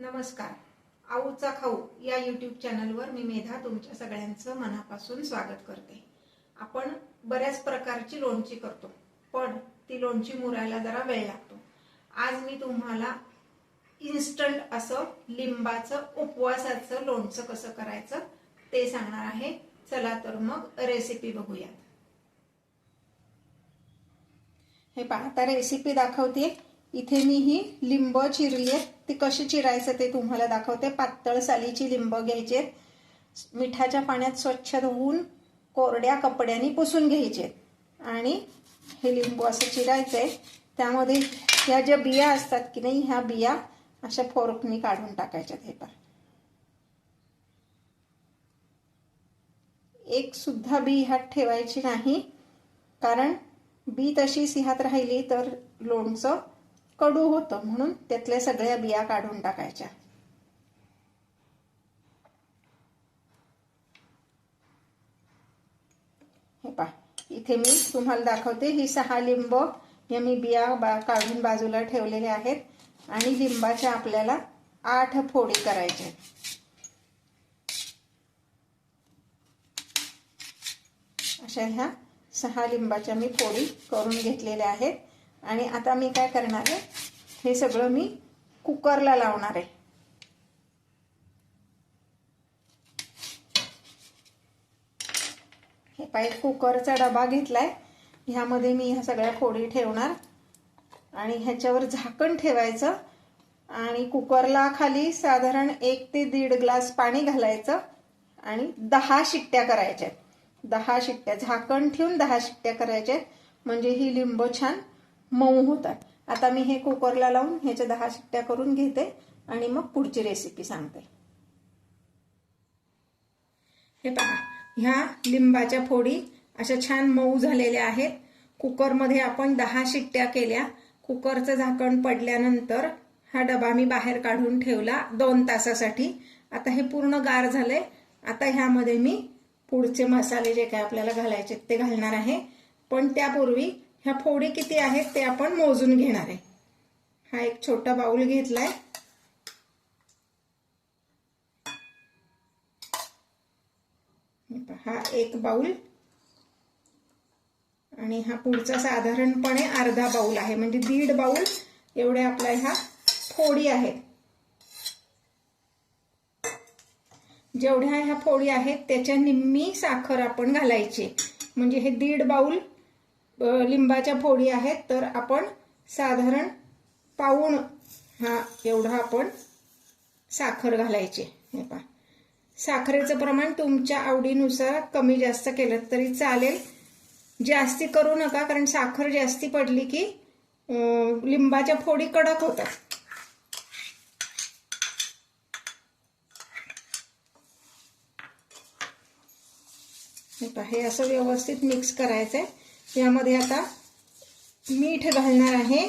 नमस्कार. आऊचा खाऊ या यूट्यूब चॅनलवर मी मेधा तुमच्या सगळ्यांचं मनापासून स्वागत करते. आपण बऱ्याच प्रकारची लोणची करतो पण ती लोणची मुरायला जरा वेळ लागतो. आज मी तुम्हाला इन्स्टंट असं लिंबाचं उपवासाचं लोणचं कसं करायचं ते सांगणार आहे. चला तर मग रेसिपी बघूयात. हे पहा आता रेसिपी दाखवते इथे मी ही लिंब चिरली आहेत ती कशी चिरायचं ते तुम्हाला दाखवते. पातळ सालीची लिंब घ्यायचे मिठाच्या पाण्यात स्वच्छ धुवून कोरड्या कपड्याने पुसून घ्यायचे आणि हे लिंबू असं चिरायचं आहे त्यामध्ये ह्या ज्या बिया असतात की नाही ह्या बिया अशा फोरकनी काढून टाकायच्यात हे पण एक सुद्धा बी ह्यात ठेवायची नाही. कारण बी तशी सिहात राहिली तर लोणचं कडू होतं म्हणून त्यातल्या सगळ्या बिया काढून टाकायच्या. हे पा इथे मी तुम्हाला दाखवते ही सहा लिंब या मी बिया बा काढून बाजूला ठेवलेले आहेत आणि लिंबाच्या आपल्याला आठ फोडी करायच्या अशा ह्या सहा लिंबाच्या मी फोडी करून घेतलेल्या आहेत. आणि आता मी काय करणार आहे? हे सगळं मी कुकरला लावणार आहे. हे पाहिजे कुकरचा डबा घेतलाय. ह्यामध्ये मी ह्या सगळ्या फोडी ठेवणार. आणि ह्याच्यावर झाकण ठेवायचं. आणि कुकरला खाली साधारण एक ते दीड ग्लास पाणी घालायचं. आणि दहा शिट्ट्या करायच्या दहा शिट्ट्या. झाकण ठेवून दहा शिट्ट्या करायच्या म्हणजे ही लिंब छान मऊ होतात. आता मी हे कुकरला लावून ह्याच्या दहा शिट्ट्या करून घेते आणि मग पुढची रेसिपी सांगते. हे पहा ह्या लिंबाच्या फोडी अशा छान मऊ झालेल्या आहेत. कुकरमध्ये आपण दहा शिट्ट्या केल्या. कुकरचं झाकण पडल्यानंतर हा डबा मी बाहेर काढून ठेवला दोन तासासाठी. आता हे पूर्ण गार झालंय. आता ह्यामध्ये मी पुढचे मसाले जे काय आपल्याला घालायचे ते घालणार आहे. पण त्यापूर्वी ह्या फोडी किती आहेत ते आपण मोजून घेणार आहे. हा एक छोटा बाऊल घेतलाय. हा एक बाऊल आणि हा पुढचा साधारणपणे अर्धा बाऊल आहे. म्हणजे दीड बाऊल एवढ्या आपल्या ह्या फोडी आहेत. जेवढ्या ह्या फोडी आहेत त्याच्या निम्मी साखर आपण घालायची. म्हणजे हे दीड बाऊल लिंबाच्या फोडी आहेत तर आपण साधारण पाऊण हा एवढा आपण साखर घालायची. हे पा साखरेचं प्रमाण तुमच्या आवडीनुसार कमी जास्त केलं तरी चालेल. जास्ती करू नका कारण साखर जास्ती पडली की लिंबाच्या फोडी कडक होतात. हे असं व्यवस्थित मिक्स करायचं आहे यामध्ये आता मीठ घालणार आहे.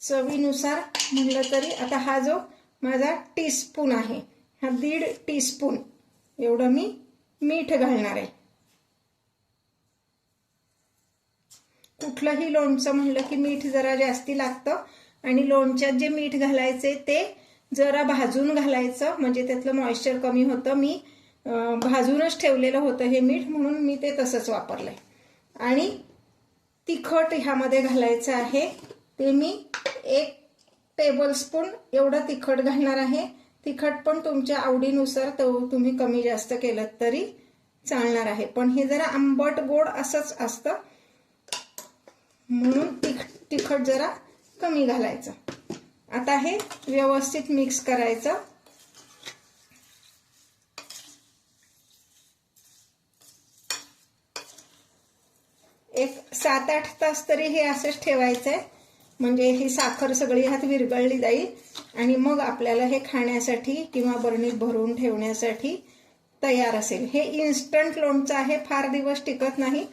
चवीनुसार म्हणलं तरी आता हा जो माझा टीस्पून आहे हा दीड टीस्पून एवढं मी मीठ घालणार आहे. कुठलंही लोणचं म्हणलं की मीठ जरा जास्ती लागतं आणि लोणच्यात जे मीठ घालायचे ते जरा भाजून घालायचं म्हणजे त्यातलं मॉइश्चर कमी होतं. मी भाजूनच ठेवलेलं होतं हे मीठ म्हणून मी ते तसंच वापरलंय. आणि तिखट ह्यामध्ये घालायचं आहे. ते मी एक टेबलस्पून एवढं तिखट घालणार आहे. तिखट पण तुमच्या आवडीनुसार तो तुम्ही कमी जास्त केलं तरी चालणार आहे. पण हे जरा आंबट गोड असंच असतं. म्हणून तिख तिखट जरा कमी घालायचं. आता हे व्यवस्थित मिक्स करायचं. एक सात आठ तास तरी हे असंच ठेवायचं आहे म्हणजे ही साखर सगळी ह्यात विरघळली जाईल. आणि मग आपल्याला हे खाण्यासाठी किंवा बरणीत भरून ठेवण्यासाठी तयार असेल. हे इन्स्टंट लोणचं आहे फार दिवस टिकत नाही.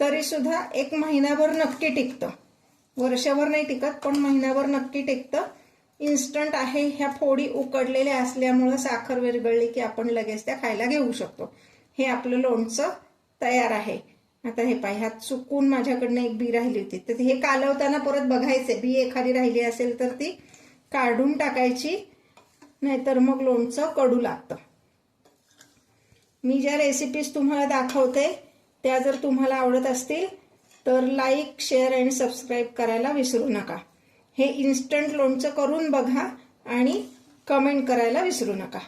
तरी सुद्धा एक महिनाभर नक्की टिकतं. वर्षभर नाही टिकत पण महिनाभर नक्की टिकतं. इन्स्टंट आहे ह्या फोडी उकडलेल्या असल्यामुळं साखर विरघळली की आपण लगेच त्या खायला घेऊ शकतो. हे आपलं लोणचं तयार आहे. आता हे पाय ह्यात चुकून माझ्याकडनं एक बी राहिली होती. तर हे कालवताना परत बघायचे बी एखादी राहिली असेल तर ती काढून टाकायची नाहीतर मग लोणचं कडू लागतं. मी ज्या रेसिपीज तुम्हाला दाखवते त्या जर तुम्हाला आवडत असतील तर लाईक शेअर अँड सबस्क्राईब करायला विसरू नका. हे इन्स्टंट लोणचं करून बघा आणि कमेंट करायला विसरू नका.